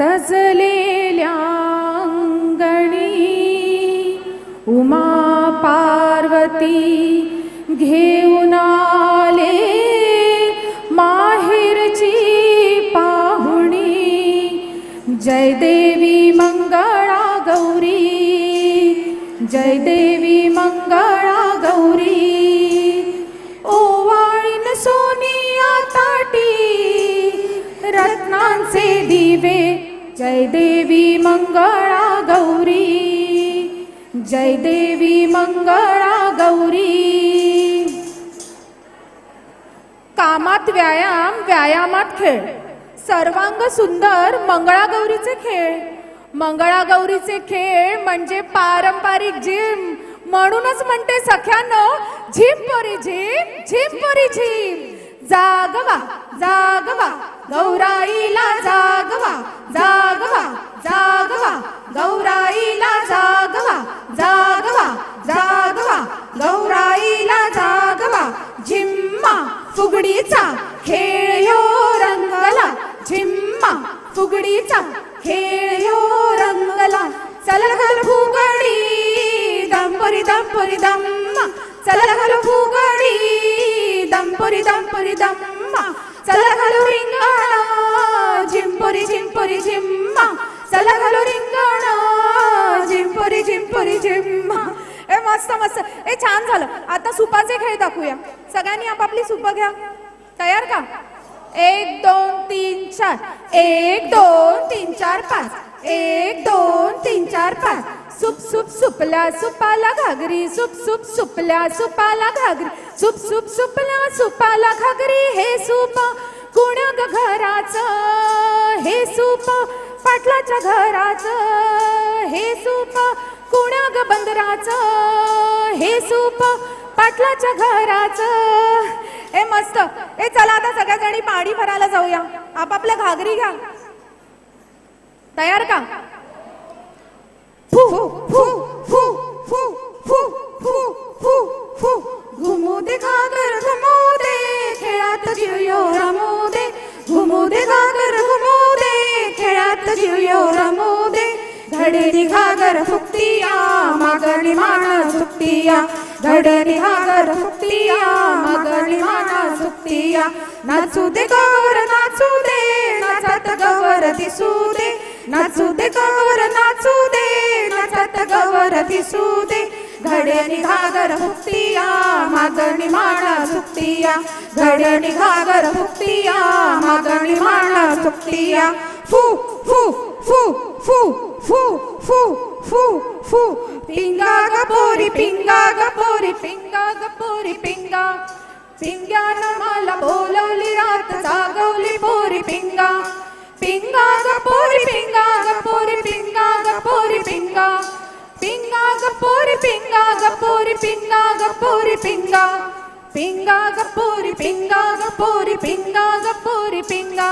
सजलेल्या अंगणी उमा पार्वती घेऊन आले. माहेरची पाहुणी जय देवी मंगळा गौरी जय देवी मंगळा गौरी. ओवाळीन सोनिया ताटी रत्नांचे दिवे जय देवी मंगळा गौरी जय देवी मंगळा गौरी. कामात व्यायाम व्यायामात खेळ. सर्वांग सुंदर मंगळागौरीचे खेळ. मंगळागौरीचे खेळ म्हणजे पारंपरिक जिम. म्हणूनच म्हणते सख्यानं झिम पोरी झिम झिम पोरी झिम. जागवा जागवा गौराईला जागवा. दंपरी दंपरी दम्मा चल घाल फुगडी दंपरी दंपरी दम्मा चल घालू रिंगणा झिंपरी झिंपरी जिम्मा चला घालू रिंगणा झिंपरी झिंपरी जिम्मा ए मस्त मस्त ए छान झालं. आता सुपाचे खेळ दाखवूया. सगळ्यांनी आपापली सुप घ्या. तयार का? एक दोन तीन चार. एक दोन तीन चार पाच. एक दोन तीन चार पाच. सुप सुप सुपला सुपाला घागरी. सुप सुप सुपल्या सुपाला घागरी. सुप सुप सुपला सुपाला घागरी. हे सुप कुण्या घराचं. हे सूप पाटलाच्या घराचं. हे सूप कुण्या ग बंदराचं. हे सूप पाटलाच्या घराचं. ए मस्त. ए चला आता सगळ्या जणी पाणी भरायला जाऊया. आपापल्या घागरी घ्या. तयार का? फू फू फू फू फू फू फू फू. घुमू दे घागर घुमू दे खेळात जीवयो रमू दे. घुमू दे घागर घुमू दे खेळात जीवयो रमू दे. घडेरी घागर फुकतिया मागणी माण सुकतिया घडेरी घागर फुकतिया मागणी माण सुकतिया नाचू दे गौर नाचू दे नाचत गौर दिसू दे. नाचू दे गवर नाचू दे नाचत गवर दिसू दे. घड्यानी घागर फुकतिया मागणी माळा सुक्तिया घड्यानी घागर फुकतिया मागणी माळा सुक्तिया फू फू फू फू फू फू फू फू. पिंगा ग पोरी पिंगा ग पोरी पिंगा ग पोरी पिंगा. पिंग्यानं मला बोलवली रात जागवली पोरी पिंगा. पिंगा ग पोरी पिंगा ग पोरी पिंगा ग पोरी पिंगा. पिंगा ग पोरी पिंगा ग पोरी पिंगा ग पोरी पिंगा. पिंगा ग पोरी पिंगा ग पोरी पिंगा ग पोरी पिंगा.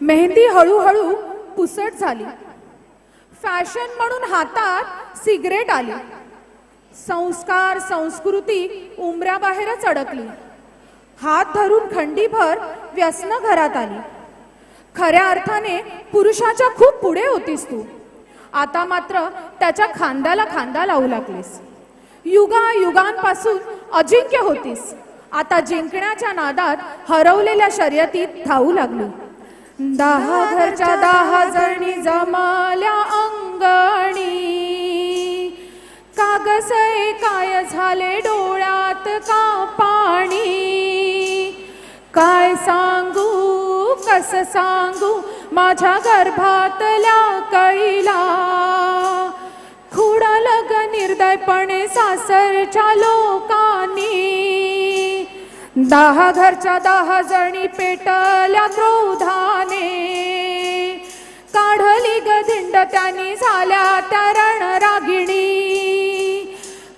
मेहंदी हळूहळू पुसट झाली. फॅशन म्हणून हातात सिगरेट आली. संस्कार संस्कृती उमऱ्याबाहेरच अडकली. हात धरून खंडीभर व्यसन घरात आली. खऱ्या अर्थाने पुरुषाच्या खूप पुढे होतीस तू. आता मात्र त्याच्या खांद्याला खांदा लावू लागलीस. युगा युगांपासून अजिंक्य होतीस. आता जिंकण्याच्या नादात हरवलेल्या शर्यतीत धावू लागली. दहा घरच्या दहा जणी जमाल्या अंगणी. कागसय काय झाले डोळ्यात का पाणी? काय सांगू कस सांगू? माझ्या गर्भातल्या कैला. खुडालं लग निर्दयपणे सासरच्या लोकांनी. दहा घरच्या दहा जणी पेटल्या क्रोधाने. काढली ग धिंड त्यांनी झाल्या त्या रणरागिणी.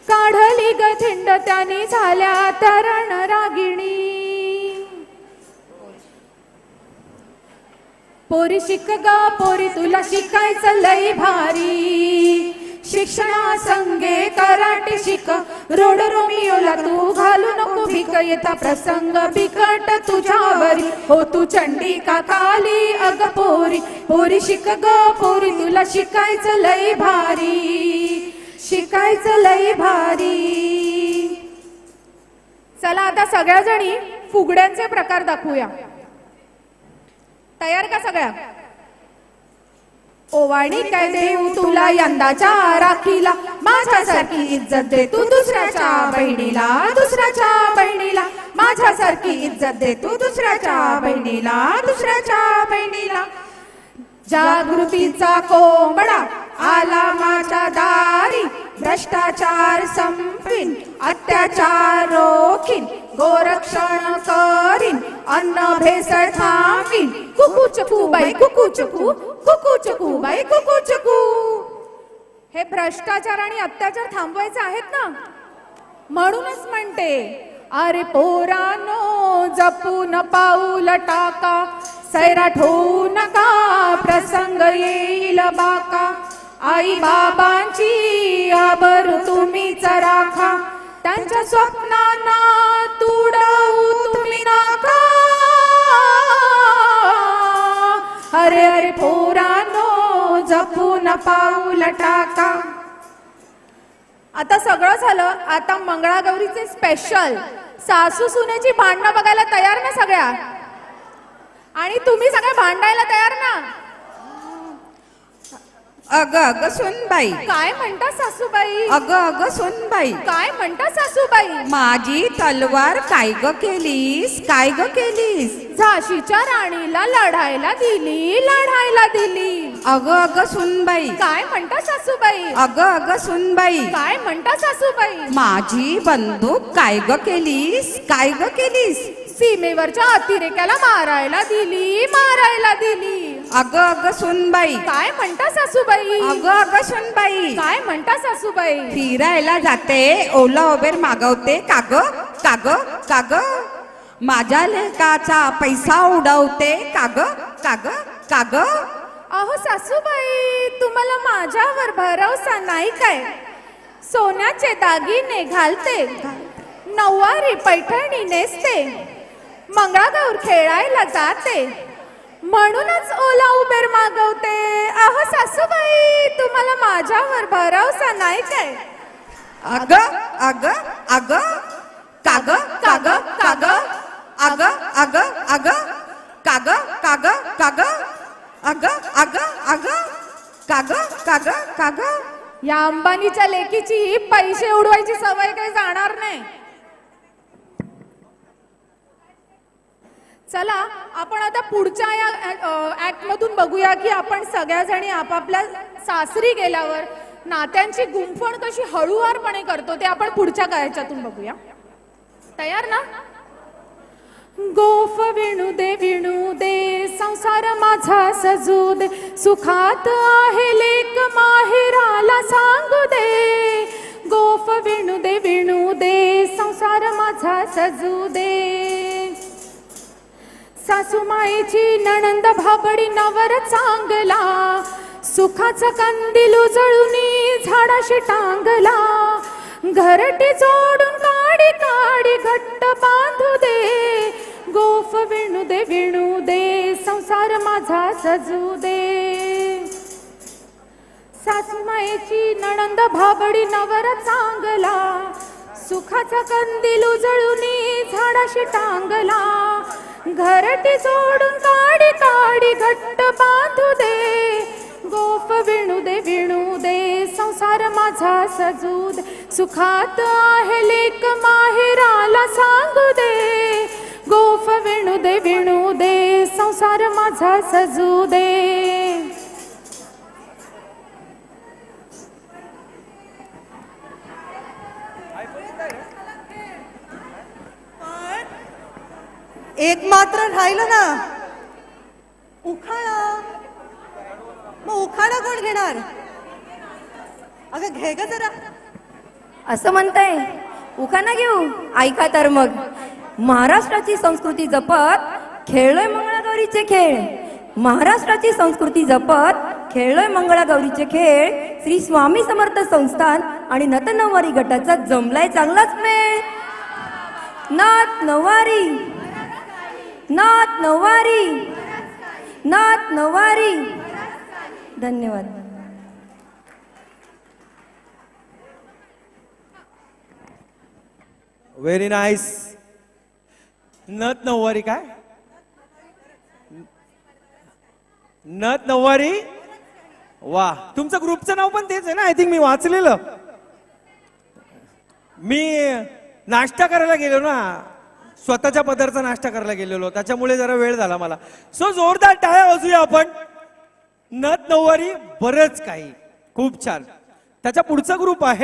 काढली ग धिंड त्यांनी झाल्या त्या रणरागिणी. पोरी शिक ग पोरी तुला शिकायचं लय भारी. शिक्षणा संगे कराटे शिक रोड रोमियोला तू घालू नको भिक येता प्रसंग बिकट तुझ्यावरी. हो तू चंडी का काली अग पोरी पोरी शिक ग पोरी तुला शिकायचं लय भारी. शिकायचं लय भारी. चला आता सगळ्या जणी फुगड्यांचे प्रकार दाखवूया. तयार का सगळ्या? ओवाणी काय देऊ तुला यंदाच्या राखीला? माझ्यासारखी इज्जत दे तू दुसऱ्याच्या बहिणीला दुसऱ्याच्या बहिणीला. माझ्यासारखी इज्जत दे तू दुसऱ्याच्या बहिणीला दुसऱ्याच्या बहिणीला. जागृतीचा कोंबडा आला माझ्या दारी. भ्रष्टाचार संपीन अत्याचार रोखीन गोरक्षण करीन. अन्न भेसळ थांबी कुकू चकू बाई कुकू चकू। कुकू चकू बाई कुकू चकू। हे भ्रष्टाचार आणि अत्याचार थांबवायचे आहेत ना? म्हणूनच म्हणते अरे पोरानो जपून पाऊल टाका. सैराट होऊ नका प्रसंग येईल बाका. आई बाबांची आबर तुम्हीच राखा त्यांच्या स्वप्नांना तुडवू तुम्ही नाका. अरे अरे पोरानो जपून पाऊल टाका. आता सगळं झालं आता मंगळागौरीचे स्पेशल सासू सुनेची भांडणं बघायला तयार ना सगळ्या? आणि तुम्ही सगळ्या भांडायला तयार ना? अग अग सुनबाई. काय म्हणता सासूबाई? अग अग सुनबाई. काय म्हणता सासूबाई? माझी तलवार काय ग केलीस? काय ग केलीस? झाशीच्या राणीला लढायला दिली लढायला दिली. अग अग सुनबाई. काय म्हणता सासूबाई? अग अग सुनबाई. काय म्हणता सासूबाई? माझी बंदूक काय ग केलीस? काय ग केलीस? सीमेवरच्या अतिरेक्याला मारायला दिली मारायला दिली. अग अग सुनबाई. काय म्हणता सासूबाई? अग अग सुनबाई. काय म्हणता सासूबाई? फिरायला जाते ओला उबेर मागवते. काग काग काग. माझ्या लेकाचा पैसा उडवते. काग काग काग. अहो सासूबाई तुम्हाला माझ्यावर भरवसा नाही काय? सोन्याचे दागिने घालते. नऊवारी पैठणी नेसते. मंगळागौर खेळायला जाते. म्हणूनच ओला उबेर मागवते. अहो सासूबाई तुम्हाला माझ्यावर भरवसा नाही काय? अग अग अग काग काग काग अग अग अग काग काग काग अग अग अग काग काग काग. या अंबानीच्या लेकीची पैसे उडवायची सवय काही जाणार नाही. चला आपण आता पुढच्या या ऍक्ट मधून बघूया की आपण सगळ्याजणी आपापल्या सासरी गेल्यावर नात्यांची गुंफण कशी हळूवारपणे करतो ते आपण पुढच्या गायच्यातून बघूया. तयार ना? गोफ विणू दे विणू दे संसार माझा सजू दे सुखात आहे लेक माहेराला सांगू दे. गोफ विणू दे विणू दे संसार माझा सजू दे सासूमाईची नणंद भाबडी नवर चांगला सुखाचा कंदील उजळून झाडाशी टांगला. घरटी जोडून काडी काडी घट्ट बांधू दे गोफ विणू दे विणू दे संसार माझा सजू दे. सासूमाईची नणंद भाबडी नवर चांगला सुखाचा कंदील उजळून झाडाशी टांगला. घरटी सोडून काडी काडी घट्ट बांधू दे. गोफ विणू दे विणू दे. संसार माझा सजू दे. सुखात आहे लेक माहेराला सांगू दे. गोफ विणू दे विणू दे. संसार माझा सजू दे. एक मात्र राहिलं ना. उखाणा. मग उखाणा कोण घेणार? अगं घे ग जरा. असं म्हणताय? उखाणा घेऊ? ऐका तर मग. महाराष्ट्राची संस्कृती जपत खेळलोय मंगळागौरीचे खेळ. महाराष्ट्राची संस्कृती जपत खेळलोय मंगळागौरीचे खेळ. श्री स्वामी समर्थ संस्थान आणि नतनवारी गटाचा जमलाय चांगलाच मेळ नाथ नवारी. नाथ नवारी नाथ नवारी. धन्यवाद. व्हेरी नाईस नथ नऊवारी काय? नथ नऊवारी वा तुमचं ग्रुपचं नाव पण तेच आहे ना? आय थिंक मी वाचलेलं. मी नाश्ता करायला गेलो ना. स्वतःच्या पदार्थ नाश्ता करायला गेलेलो. त्याच्यामुळे जरा वेळ झाला मला. सो जोरदार टाळ्या वाजूया आपण. नत नऊवारी बरंच काही. खूप छान. त्याच्या पुढचा ग्रुप आहे